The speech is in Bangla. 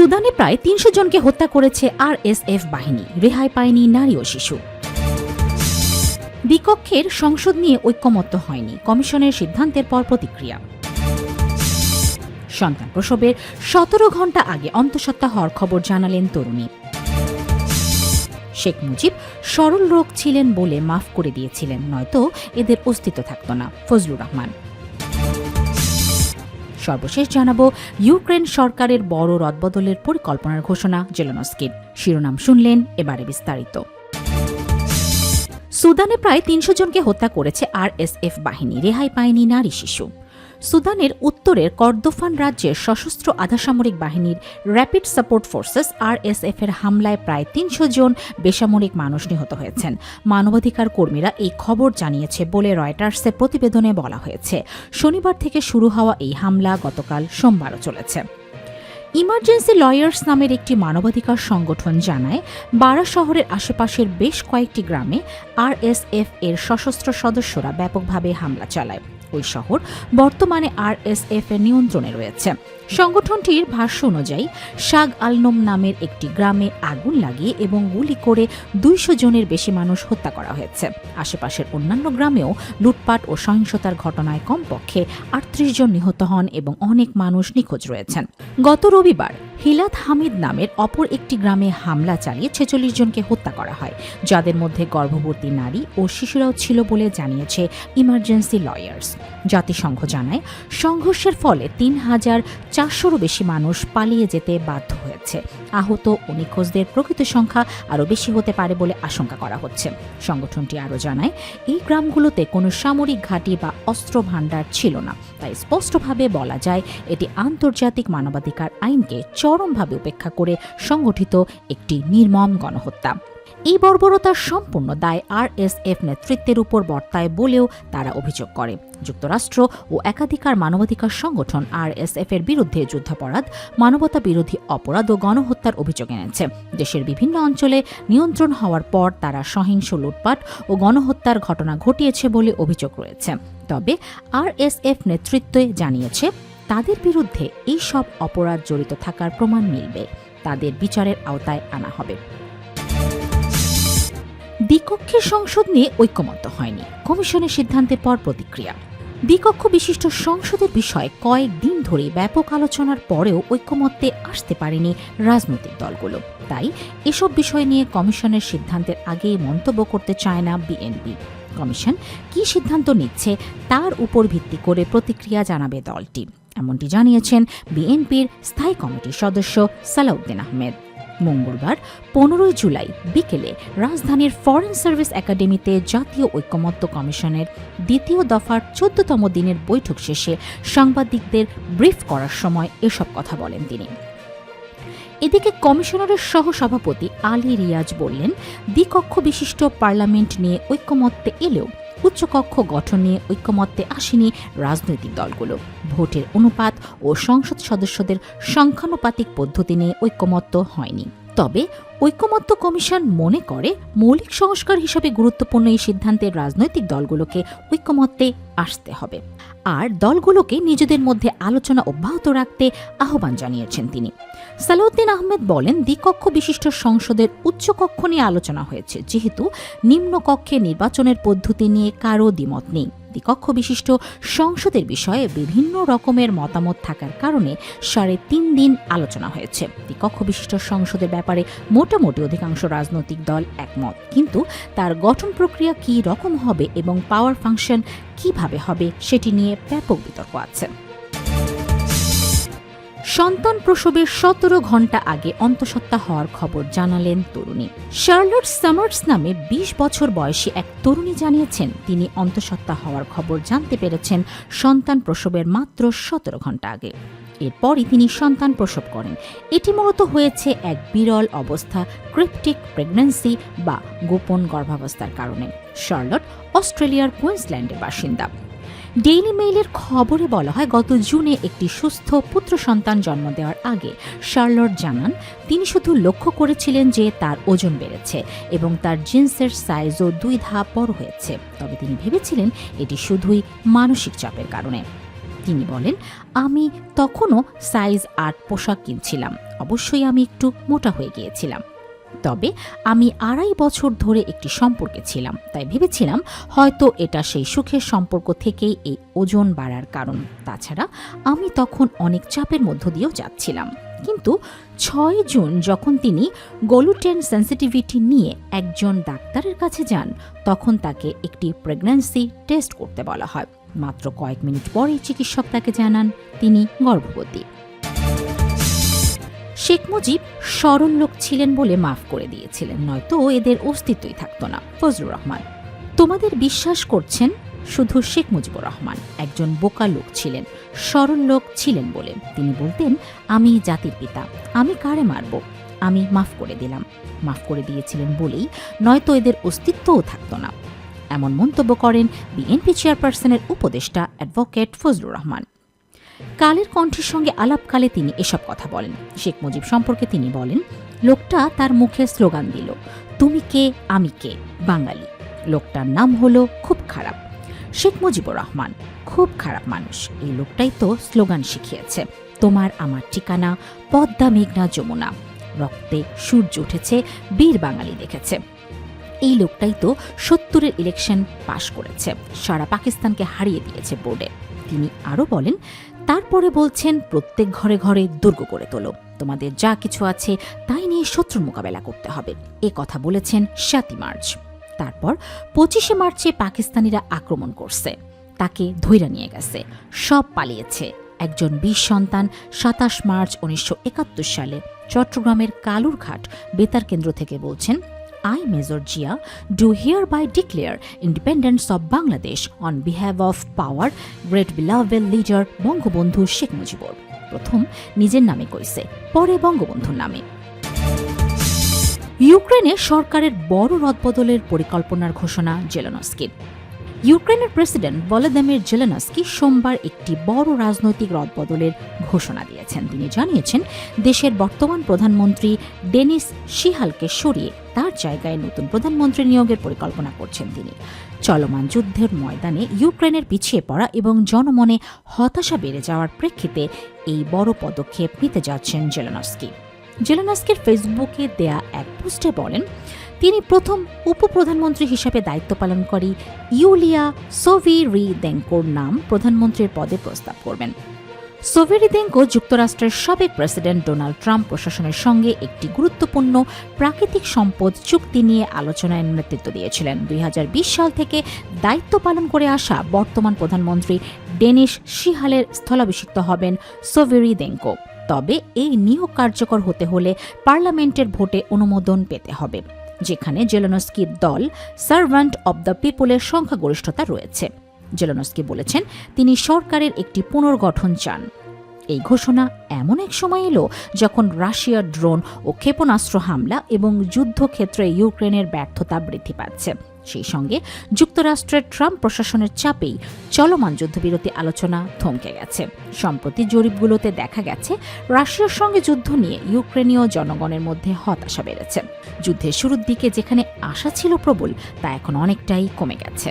সুদানে প্রায় তিনশো জনকে হত্যা করেছে আরএসএফ বাহিনী। রেহাই পায়নি নারী ও শিশু। দ্বিকক্ষের সংসদ নিয়ে ঐক্যমত্য হয়নি। কমিশনের সিদ্ধান্তের পর প্রতিক্রিয়া। সন্তান প্রসবের সতেরো ঘণ্টা আগে অন্তঃসত্ত্বা হওয়ার খবর জানালেন তরুণী। শেখ মুজিব সরল রোগ ছিলেন বলে মাফ করে দিয়েছিলেন, নয়তো এদের অস্তিত্ব থাকত না, ফজলুর রহমান। সর্বশেষ জানাব, ইউক্রেন সরকারের বড় রদবদলের পরিকল্পনার ঘোষণা, জেলনস্কির। শিরোনাম শুনলেন এবারে বিস্তারিত। সুদানে প্রায় তিনশো জনকে হত্যা করেছে আরএসএফ বাহিনী। রেহাই পায়নি নারী শিশু। সুদানের উত্তরের কর্দোফান রাজ্যের সশস্ত্র আধাসামরিক বাহিনীর র্যাপিড সাপোর্ট ফোর্সেস আরএসএফ এর হামলায় প্রায় তিনশো জন বেসামরিক মানুষ নিহত হয়েছেন। মানবাধিকার কর্মীরা এই খবর জানিয়েছে বলে রয়টার্সের প্রতিবেদনে বলা হয়েছে। শনিবার থেকে শুরু হওয়া এই হামলা গতকাল সোমবারও চলেছে। ইমার্জেন্সি লয়ার্স নামের একটি মানবাধিকার সংগঠন জানায়, বারা শহরের আশেপাশের বেশ কয়েকটি গ্রামে আরএসএফ এর সশস্ত্র সদস্যরা ব্যাপকভাবে হামলা চালায়। ওই শহর বর্তমানে আরএসএফ এর নিয়ন্ত্রণে রয়েছে। সংগঠনটির ভাষ্য অনুযায়ী, শাগ আলনম নামের একটি গ্রামে আগুন লাগিয়ে এবং গুলি করে দুইশো জনের বেশি মানুষ হত্যা করা হয়েছে। আশেপাশের অন্যান্য গ্রামেও লুটপাট ও সহিংসতার ঘটনায় কমপক্ষে আটত্রিশ জন নিহত হন এবং অনেক মানুষ নিখোঁজ রয়েছেন। গত রবিবার হিলাত হামিদ নামের অপর একটি গ্রামে হামলা চালিয়ে ছেচল্লিশ জনকে হত্যা করা হয়, যাদের মধ্যে গর্ভবতী নারী ও শিশুরাও ছিল বলে জানিয়েছে ইমার্জেন্সি লয়ার্স। জাতিসংঘ জানায়, সংঘর্ষের ফলে তিন হাজার চারশোরও বেশি মানুষ পালিয়ে যেতে বাধ্য হয়েছে। আহত ও নিখোঁজদের প্রকৃত সংখ্যা আরও বেশি হতে পারে বলে আশঙ্কা করা হচ্ছে। সংগঠনটি আরও জানায়, এই গ্রামগুলোতে কোনো সামরিক ঘাঁটি বা অস্ত্র ভাণ্ডার ছিল না। তাই স্পষ্টভাবে বলা যায়, এটি আন্তর্জাতিক মানবাধিকার আইনকে চরমভাবে উপেক্ষা করে সংগঠিত একটি নির্মম গণহত্যা। এই বর্বরতার সম্পূর্ণ দায় আরএসএফ নেতৃত্বের উপর বর্তায় বলেও তারা অভিযোগ করে। যুক্তরাষ্ট্র ও একাধিকার মানবাধিকার সংগঠন আর আরএসএফ এর বিরুদ্ধে যুদ্ধাপরাধ, মানবতা বিরোধী অপরাধ ও গণহত্যার অভিযোগ এনেছে। দেশের বিভিন্ন অঞ্চলে নিয়ন্ত্রণ হওয়ার পর তারা সহিংস লুটপাট ও গণহত্যার ঘটনা ঘটিয়েছে বলে অভিযোগ রয়েছে। তবে আরএসএফ নেতৃত্বে জানিয়েছে তাদের বিরুদ্ধে এই সব অপরাধ জড়িত থাকার প্রমাণ মিলবে। তাদের বিচারের আওতায় আনা হবে। দ্বিকক্ষের সংসদ নিয়ে ঐক্যমত্য হয়নি। কমিশনের সিদ্ধান্তের পর প্রতিক্রিয়া। দ্বিকক্ষ বিশিষ্ট সংসদের বিষয়ে কয়েকদিন ধরে ব্যাপক আলোচনার পরেও ঐক্যমত্যে আসতে পারেনি রাজনৈতিক দলগুলো। তাই এসব বিষয় নিয়ে কমিশনের সিদ্ধান্তের আগে মন্তব্য করতে চায় না বিএনপি। কমিশন কি সিদ্ধান্ত নিচ্ছে তার উপর ভিত্তি করে প্রতিক্রিয়া জানাবে দলটি। এমনটি জানিয়েছেন বিএনপির স্থায়ী কমিটির সদস্য সালাউদ্দিন আহমেদ। মঙ্গলবার পনেরোই জুলাই বিকেলে রাজধানীর ফরেন সার্ভিস একাডেমিতে জাতীয় ঐক্যমত্য কমিশনের দ্বিতীয় দফার চোদ্দতম দিনের বৈঠক শেষে সাংবাদিকদের ব্রিফ করার সময় এসব কথা বলেন তিনি। এদিকে কমিশনারের সহ সভাপতি আলী রিয়াজ বললেন দ্বিকক্ষ বিশিষ্ট পার্লামেন্ট নিয়ে ঐক্যমত্যে এলেও উচ্চকক্ষ গঠন নিয়ে ঐক্যমত্যে আসেনি রাজনৈতিক দলগুলো। ভোটের অনুপাত ও সংসদ সদস্যদের সংখ্যানুপাতিক পদ্ধতি নিয়ে ঐক্যমত্য হয়নি। তবে ঐক্যমত্য কমিশন মনে করে মৌলিক সংস্কার হিসাবে গুরুত্বপূর্ণ এই সিদ্ধান্তের রাজনৈতিক দলগুলোকে ঐক্যমত্যে আসতে হবে। আর দলগুলোকে নিজেদের মধ্যে আলোচনা অব্যাহত রাখতে আহ্বান জানিয়েছেন তিনি। সালাউদ্দিন আহমেদ বলেন, দ্বিকক্ষ বিশিষ্ট সংসদের উচ্চকক্ষ নিয়ে আলোচনা হয়েছে, যেহেতু নিম্নকক্ষে নির্বাচনের পদ্ধতি নিয়ে কারও দ্বিমত নেই। দ্বিকক্ষ বিশিষ্ট সংসদের বিষয়ে বিভিন্ন রকমের মতামত থাকার কারণে সাড়ে তিন দিন আলোচনা হয়েছে। দ্বিকক্ষ বিশিষ্ট সংসদের ব্যাপারে মোটামুটি অধিকাংশ রাজনৈতিক দল একমত। কিন্তু তার গঠন প্রক্রিয়া কী রকম হবে এবং পাওয়ার ফাংশন কীভাবে হবে সেটি নিয়ে ব্যাপক বিতর্ক আছে। সন্তান প্রসবের সতেরো ঘণ্টা আগে অন্তঃসত্ত্বা হওয়ার খবর জানালেন তরুণী। শার্লট সামার্স নামে ২০ বছর বয়সী এক তরুণী জানিয়েছেন, তিনি অন্তঃসত্ত্বা হওয়ার খবর জানতে পেরেছেন সন্তান প্রসবের মাত্র সতেরো ঘণ্টা আগে। এরপরই তিনি সন্তান প্রসব করেন। এটি মূলত হয়েছে এক বিরল অবস্থা, ক্রিপ্টিক প্রেগন্যান্সি বা গোপন গর্ভাবস্থার কারণে। শার্লট, অস্ট্রেলিয়ার কুইন্সল্যান্ডের বাসিন্দা। ডেইলি মেইলের খবরে বলা হয়, গত জুনে একটি সুস্থ পুত্র সন্তান জন্ম দেওয়ার আগে শার্লট জানান, তিনি শুধু লক্ষ্য করেছিলেন যে তার ওজন বেড়েছে এবং তার জিন্সের সাইজও দুই ধাপ বড় হয়েছে। তবে তিনি ভেবেছিলেন, এটি শুধুই মানসিক চাপের কারণে। তিনি বলেন আমি তখনও সাইজ আট পোশাক কিনছিলাম। অবশ্যই আমি একটু মোটা হয়ে গিয়েছিলাম। তবে আমি আড়াই বছর ধরে একটি সম্পর্কে ছিলাম, তাই ভেবেছিলাম হয়তো এটা সেই সুখের সম্পর্ক থেকেই এই ওজন বাড়ার কারণ। তাছাড়া আমি তখন অনেক চাপের মধ্য দিয়েও যাচ্ছিলাম। কিন্তু ছয় জুন যখন তিনি গোলুটেন সেন্সিটিভিটি নিয়ে একজন ডাক্তারের কাছে যান, তখন তাকে একটি প্রেগন্যান্সি টেস্ট করতে বলা হয়। মাত্র কয়েক মিনিট পরেই চিকিৎসক তাকে জানান তিনি গর্ভবতী। শেখ মুজিব সরল লোক ছিলেন বলে মাফ করে দিয়েছিলেন, নয়তো এদের অস্তিত্বই থাকতো না। ফজলুর রহমান, তোমাদের বিশ্বাস করছেন? শুধু শেখ মুজিবুর রহমান, একজন বোকা লোক ছিলেন সরল লোক ছিলেন বলে। তিনি বলতেন, আমি জাতির পিতা, আমি কারে মারব? আমি মাফ করে দিলাম। মাফ করে দিয়েছিলেন বলেই নয়তো এদের অস্তিত্বও থাকতো না। এমন মন্তব্য করেন বিএনপি চেয়ারপারসনের উপদেষ্টা অ্যাডভোকেট ফজলুর রহমান। কালের কণ্ঠের সঙ্গে আলাপকালে তিনি এসব কথা বলেন। শেখ মুজিব সম্পর্কে তিনি বলেন, লোকটা তার মুখে স্লোগান দিল, তুমি কে, আমি কে, বাঙালি। লোকটার নাম হলো খুব খারাপ। শেখ মুজিবুর রহমান খুব খারাপ মানুষ। এই লোকটাই তো স্লোগান শিখিয়েছে, তোমার আমার ঠিকানা, পদ্মা মেঘনা যমুনা। রক্তে সূর্য উঠেছে, বীর বাঙালি দেখেছে। এই লোকটাই তো সত্তরের ইলেকশন পাশ করেছে, সারা পাকিস্তানকে হারিয়ে দিয়েছে বোর্ডে তিনি আরও বলেন তারপরে বলছেন, প্রত্যেক ঘরে ঘরে দুর্গ করে তোলো। তোমাদের যা কিছু আছে, তাই নিয়ে শত্রুর মোকাবেলা করতে হবে। এ কথা বলেছেন সাতই মার্চ। তারপর পঁচিশে মার্চে পাকিস্তানিরা আক্রমণ করছে। তাকে ধৈরা নিয়ে গেছে। সব পালিয়েছে। একজন বিশ সন্তান সাতাশ মার্চ উনিশশো একাত্তর সালে চট্টগ্রামের কালুরঘাট বেতার কেন্দ্র থেকে বলছেন I, Major Jia, do hereby declare independence of Bangladesh on behalf of power, great beloved leader Bangabandhu Sheikh Mujibur প্রথম নিজের নামে কইছে পরে বঙ্গবন্ধুর নামে ইউক্রেনে সরকারের বড় রদবদলের পরিকল্পনার ঘোষণা জেলেনস্কির ইউক্রেনের প্রেসিডেন্ট ভলোদিমির জেলেনস্কি সোমবার একটি বড় রাজনৈতিক রদবদলের ঘোষণা দিয়েছেন। তিনি জানিয়েছেন, দেশের বর্তমান প্রধানমন্ত্রী ডেনিস শিহালকে সরিয়ে তার জায়গায় নতুন প্রধানমন্ত্রী নিয়োগের পরিকল্পনা করছেন তিনি। চলমান যুদ্ধের ময়দানে ইউক্রেনের পিছিয়ে পড়া এবং জনমনে হতাশা বেড়ে যাওয়ার প্রেক্ষিতে এই বড় পদক্ষেপ নিতে যাচ্ছেন জেলেনস্কি। জেলেনস্কির ফেসবুকে দেয়া এক পোস্টে বলেন তিনি প্রথম উপপ্রধানমন্ত্রী হিসাবে দায়িত্ব পালনকারী ইউলিয়া সোভিরিদেঙ্কোর নাম প্রধানমন্ত্রীর পদে প্রস্তাব করবেন। সোভেরিদেঙ্কো যুক্তরাষ্ট্রের সাবেক প্রেসিডেন্ট ডোনাল্ড ট্রাম্প প্রশাসনের সঙ্গে একটি গুরুত্বপূর্ণ প্রাকৃতিক সম্পদ চুক্তি নিয়ে আলোচনায় নেতৃত্ব দিয়েছিলেন। দুই হাজার বিশ সাল থেকে দায়িত্ব পালন করে আসা বর্তমান প্রধানমন্ত্রী ডেনিস শিহালের স্থলাভিষিক্ত হবেন সোভেরিদেঙ্কো। তবে এই নিয়োগ কার্যকর হতে হলে পার্লামেন্টের ভোটে অনুমোদন পেতে হবে। যেখানে জেলনস্কির দল সার্ভান্ট অব দ্য পিপলের সংখ্যাগরিষ্ঠতা রয়েছে। জেলনস্কি বলেছেন, তিনি সরকারের একটি পুনর্গঠন চান। এই ঘোষণা এমন এক সময় এলো যখন রাশিয়ার ড্রোন ও ক্ষেপণাস্ত্র হামলা এবং যুদ্ধক্ষেত্রে ইউক্রেনের ব্যর্থতা বৃদ্ধি পাচ্ছে। সেই সঙ্গে যুক্তরাষ্ট্রের ট্রাম্প প্রশাসনের চাপেই চলমান যুদ্ধবিরতি আলোচনা থমকে গেছে। সম্প্রতি জরিপগুলোতে দেখা গেছে, রাশিয়ার সঙ্গে যুদ্ধ নিয়ে ইউক্রেনীয় জনগণের মধ্যে হতাশা বেড়েছে। যুদ্ধের শুরুর দিকে যেখানে আশা ছিল প্রবল, তা এখন অনেকটাই কমে গেছে।